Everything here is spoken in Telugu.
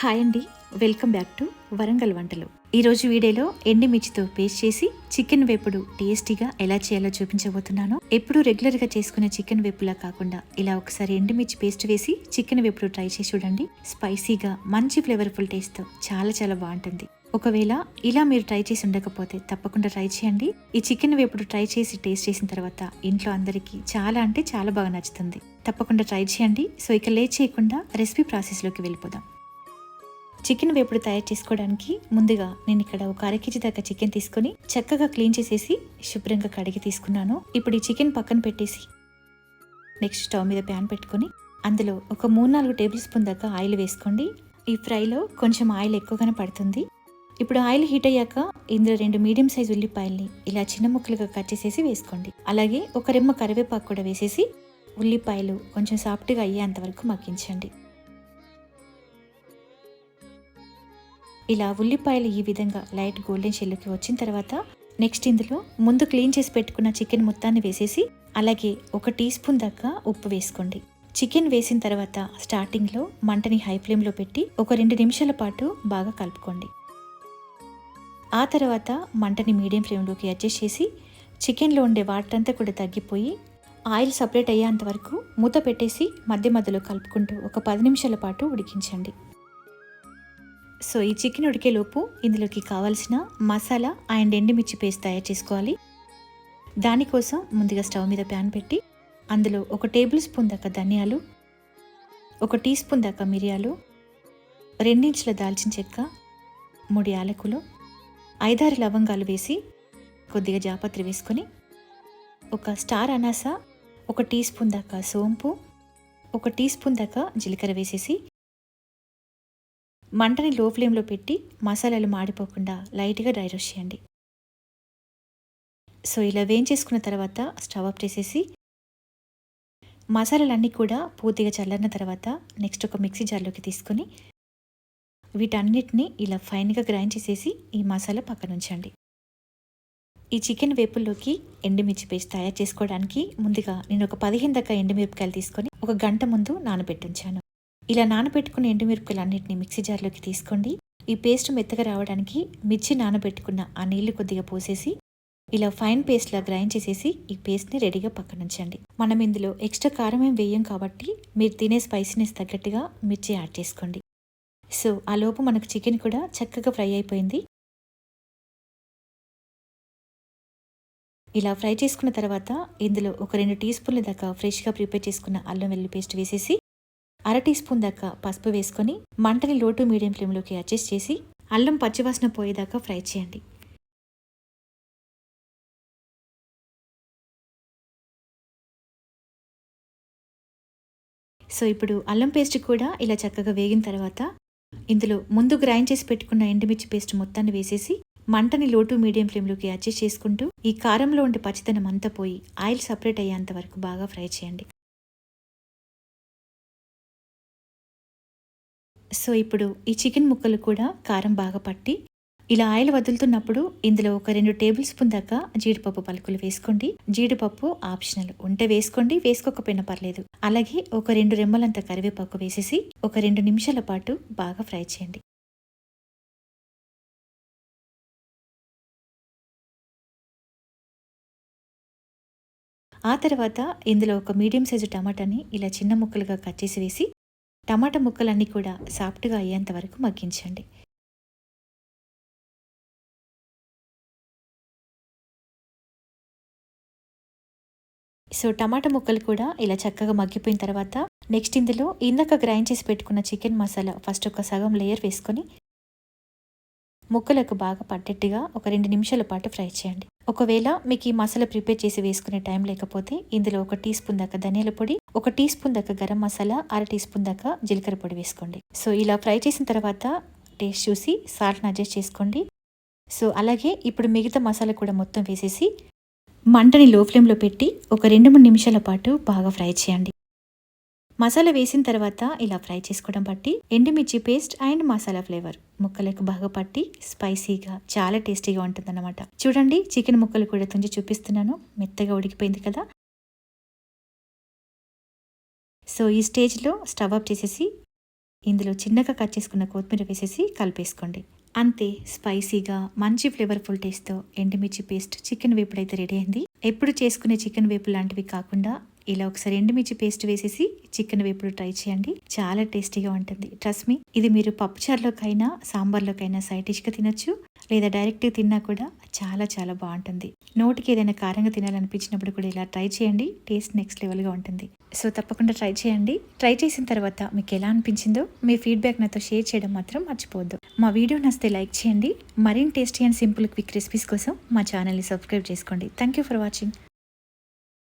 హాయ్ అండి. వెల్కమ్ బ్యాక్ టు వరంగల్ వంటలు. ఈరోజు వీడియోలో ఎండుమిర్చితో పేస్ట్ చేసి చికెన్ వేపుడు టేస్టీగా ఎలా చేయాలో చూపించబోతున్నాను. ఎప్పుడు రెగ్యులర్గా చేసుకునే చికెన్ వేపులా కాకుండా ఇలా ఒకసారి ఎండుమిర్చి పేస్ట్ వేసి చికెన్ వేపుడు ట్రై చేసి చూడండి. స్పైసీగా మంచి ఫ్లేవర్ఫుల్ టేస్ట్తో చాలా చాలా బాగుంటుంది. ఒకవేళ ఇలా మీరు ట్రై చేసి ఉండకపోతే తప్పకుండా ట్రై చేయండి. ఈ చికెన్ వేపుడు ట్రై చేసి టేస్ట్ చేసిన తర్వాత ఇంట్లో అందరికీ చాలా అంటే చాలా బాగా నచ్చుతుంది. తప్పకుండా ట్రై చేయండి. సో ఇక లేట్ చేయకుండా రెసిపీ ప్రాసెస్లోకి వెళ్ళిపోదాం. చికెన్ వేపుడు తయారు చేసుకోవడానికి ముందుగా నేను ఇక్కడ ఒక అర కేజీ దాకా చికెన్ తీసుకొని చక్కగా క్లీన్ చేసేసి శుభ్రంగా కడిగి తీసుకున్నాను. ఇప్పుడు ఈ చికెన్ పక్కన పెట్టేసి నెక్స్ట్ స్టవ్ మీద ప్యాన్ పెట్టుకొని అందులో ఒక మూడు నాలుగు టేబుల్ స్పూన్ దాకా ఆయిల్ వేసుకోండి. ఈ ఫ్రైలో కొంచెం ఆయిల్ ఎక్కువగానే పడుతుంది. ఇప్పుడు ఆయిల్ హీట్ అయ్యాక ఇందులో రెండు మీడియం సైజ్ ఉల్లిపాయల్ని ఇలా చిన్న ముక్కలుగా కట్ చేసేసి వేసుకోండి. అలాగే ఒక రెమ్మ కరివేపాకు కూడా వేసేసి ఉల్లిపాయలు కొంచెం సాఫ్ట్గా అయ్యేంత వరకు మగ్గించండి. ఇలా ఉల్లిపాయలు ఈ విధంగా లైట్ గోల్డెన్ షెల్లోకి వచ్చిన తర్వాత నెక్స్ట్ ఇందులో ముందు క్లీన్ చేసి పెట్టుకున్న చికెన్ మొత్తాన్ని వేసేసి అలాగే ఒక టీ స్పూన్ దాకా ఉప్పు వేసుకోండి. చికెన్ వేసిన తర్వాత స్టార్టింగ్లో మంటని హై ఫ్లేమ్లో పెట్టి ఒక రెండు నిమిషాల పాటు బాగా కలుపుకోండి. ఆ తర్వాత మంటని మీడియం ఫ్లేమ్లోకి అడ్జస్ట్ చేసి చికెన్లో ఉండే వాటర్ అంతా కూడా తగ్గిపోయి ఆయిల్ సపరేట్ అయ్యేంత వరకు మూత పెట్టేసి మధ్య మధ్యలో కలుపుకుంటూ ఒక పది నిమిషాల పాటు ఉడికించండి. సో ఈ చికెన్ ఉడికేలోపు ఇందులోకి కావాల్సిన మసాలా అండ్ ఎండుమిర్చి పేస్ట్ తయారు చేసుకోవాలి. దానికోసం ముందుగా స్టవ్ మీద ప్యాన్ పెట్టి అందులో ఒక టేబుల్ స్పూన్ దాకా ధనియాలు ఒక టీ స్పూన్ దాకా మిరియాలు రెండించుల దాల్చిన చెక్క మూడు యాలకులు ఐదారు లవంగాలు వేసి కొద్దిగా జాపత్రి వేసుకొని ఒక స్టార్ అనాస ఒక టీ స్పూన్ దాకా సోంపు ఒక టీ స్పూన్ దాకా జీలకర్ర వేసేసి మంటని లో ఫ్లేమ్లో పెట్టి మసాలాలు మాడిపోకుండా లైట్గా డ్రై రోస్ట్ చేయండి. సో ఇలా వేయించేసుకున్న తర్వాత స్టవ్ ఆఫ్ చేసేసి మసాలాలన్నీ కూడా పూర్తిగా చల్లారిన తర్వాత నెక్స్ట్ ఒక మిక్సీ జార్లోకి తీసుకొని వీటన్నిటిని ఇలా ఫైన్గా గ్రైండ్ చేసేసి ఈ మసాలా పక్కన ఉంచండి. ఈ చికెన్ వేపుల్లోకి ఎండుమిర్చి పేస్ట్ తయారు చేసుకోవడానికి ముందుగా నేను ఒక పదిహేను దాకా ఎండుమిరపకాయలు తీసుకొని ఒక గంట ముందు నానబెట్టించాను. ఇలా నానబెట్టుకున్న ఎండుమిరపకాయలన్నింటినీ మిక్సీ జార్లోకి తీసుకోండి. ఈ పేస్ట్ మెత్తగా రావడానికి మిర్చి నానబెట్టుకున్న ఆ నీళ్ళు కొద్దిగా పోసేసి ఇలా ఫైన్ పేస్ట్లా గ్రైండ్ చేసేసి ఈ పేస్ట్ని రెడీగా పక్కన ఉంచండి. మనం ఇందులో ఎక్స్ట్రా కారం ఏం వేయం కాబట్టి మీరు తినే స్పైసీనెస్ తగ్గట్టుగా మిర్చి యాడ్ చేసుకోండి. సో ఆ లోపు మనకు చికెన్ కూడా చక్కగా ఫ్రై అయిపోయింది. ఇలా ఫ్రై చేసుకున్న తర్వాత ఇందులో ఒక రెండు టీ స్పూన్ల దాకా ఫ్రెష్గా ప్రిపేర్ చేసుకున్న అల్లం వెల్లుల్లి పేస్ట్ వేసేసి అర టీ స్పూన్ దాకా పసుపు వేసుకొని మంటని లోటు మీడియం ఫ్లేమ్లోకి అడ్జస్ట్ చేసి అల్లం పచ్చివాసన పోయేదాకా ఫ్రై చేయండి. సో ఇప్పుడు అల్లం పేస్ట్ కూడా ఇలా చక్కగా వేగిన తర్వాత ఇందులో ముందు గ్రైండ్ చేసి పెట్టుకున్న ఎండుమిర్చి పేస్ట్ మొత్తాన్ని వేసేసి మంటని లోటు మీడియం ఫ్లేమ్లోకి అడ్జస్ట్ చేసుకుంటూ ఈ కారంలో ఉండే పచ్చితనం అంతా పోయి ఆయిల్ సపరేట్ అయ్యేంత వరకు బాగా ఫ్రై చేయండి. సో ఇప్పుడు ఈ చికెన్ ముక్కలు కూడా కారం బాగా పట్టి ఇలా ఆయిల్ వదులుతున్నప్పుడు ఇందులో ఒక రెండు టేబుల్ స్పూన్ దాకా జీడిపప్పు పలుకులు వేసుకోండి. జీడిపప్పు ఆప్షనల్. ఉంటే వేసుకోండి వేసుకోకపోయినా పర్లేదు. అలాగే ఒక రెండు రెమ్మలంత కరివేపాకు వేసేసి ఒక రెండు నిమిషాల పాటు బాగా ఫ్రై చేయండి. ఆ తర్వాత ఇందులో ఒక మీడియం సైజు టమాటాని ఇలా చిన్న ముక్కలుగా కట్ చేసి వేసి టమాటా ముక్కలన్నీ కూడా సాఫ్ట్గా అయ్యేంత వరకు మగ్గించండి. సో టమాటా ముక్కలు కూడా ఇలా చక్కగా మగ్గిపోయిన తర్వాత నెక్స్ట్ ఇందులో ఇందాక గ్రైండ్ చేసి పెట్టుకున్న చికెన్ మసాలా ఫస్ట్ ఒక సగం లేయర్ వేసుకొని ముక్కలకు బాగా పట్టేట్టుగా ఒక రెండు నిమిషాల పాటు ఫ్రై చేయండి. ఒకవేళ మీకు ఈ మసాలా ప్రిపేర్ చేసి వేసుకునే టైం లేకపోతే ఇందులో ఒక టీ స్పూన్ దాకా ధనియాల పొడి ఒక టీ స్పూన్ దాకా గరం మసాలా అర టీ స్పూన్ దాకా జీలకర్ర పొడి వేసుకోండి. సో ఇలా ఫ్రై చేసిన తర్వాత టేస్ట్ చూసి సాల్ట్ని అడ్జస్ట్ చేసుకోండి. సో అలాగే ఇప్పుడు మిగతా మసాలా కూడా మొత్తం వేసేసి మంటని లో ఫ్లేమ్లో పెట్టి ఒక రెండు మూడు నిమిషాల పాటు బాగా ఫ్రై చేయండి. మసాలా వేసిన తర్వాత ఇలా ఫ్రై చేసుకోవడం బట్టి ఎండుమిర్చి పేస్ట్ అండ్ మసాలా ఫ్లేవర్. ముక్కలకు బాగా పట్టి స్పైసీగా చాలా టేస్టీగా ఉంటుందన్నమాట. చూడండి చికెన్ ముక్కలు కూడా తుంచి చూపిస్తున్నాను. మెత్తగా ఉడికిపోయింది కదా. సో ఈ స్టేజ్లో స్టవ్ ఆఫ్ చేసేసి ఇందులో చిన్నగా కట్ చేసుకున్న కొత్తిమీర వేసేసి కలిపేసుకోండి. అంతే స్పైసీగా మంచి ఫ్లేవర్ఫుల్ టేస్ట్తో ఎండుమిర్చి పేస్ట్ చికెన్ వేపుడైతే రెడీ అయింది. ఎప్పుడు చేసుకునే చికెన్ వేపు లాంటివి కాకుండా ఇలా ఒకసారి ఎండుమిర్చి పేస్ట్ వేసేసి చికెన్ వేపుడు ట్రై చేయండి. చాలా టేస్టీగా ఉంటుంది. ట్రస్ట్ మీ ఇది మీరు పప్పుచారులోకైనా సాంబార్లోకైనా సైడ్ డిష్గా తినొచ్చు. లేదా డైరెక్ట్గా తిన్నా కూడా చాలా చాలా బాగుంటుంది. నోటికి ఏదైనా కారంగా తినాలనిపించినప్పుడు కూడా ఇలా ట్రై చేయండి. టేస్ట్ నెక్స్ట్ లెవెల్గా ఉంటుంది. సో తప్పకుండా ట్రై చేయండి. ట్రై చేసిన తర్వాత మీకు ఎలా అనిపించిందో మీ ఫీడ్బ్యాక్ నాతో షేర్ చేయడం మాత్రం మర్చిపోవద్దు. మా వీడియో నచ్చితే లైక్ చేయండి. మరిన్ని tasty and simple quick recipes కోసం మా ఛానల్ని సబ్స్క్రైబ్ చేసుకోండి. Thank you for watching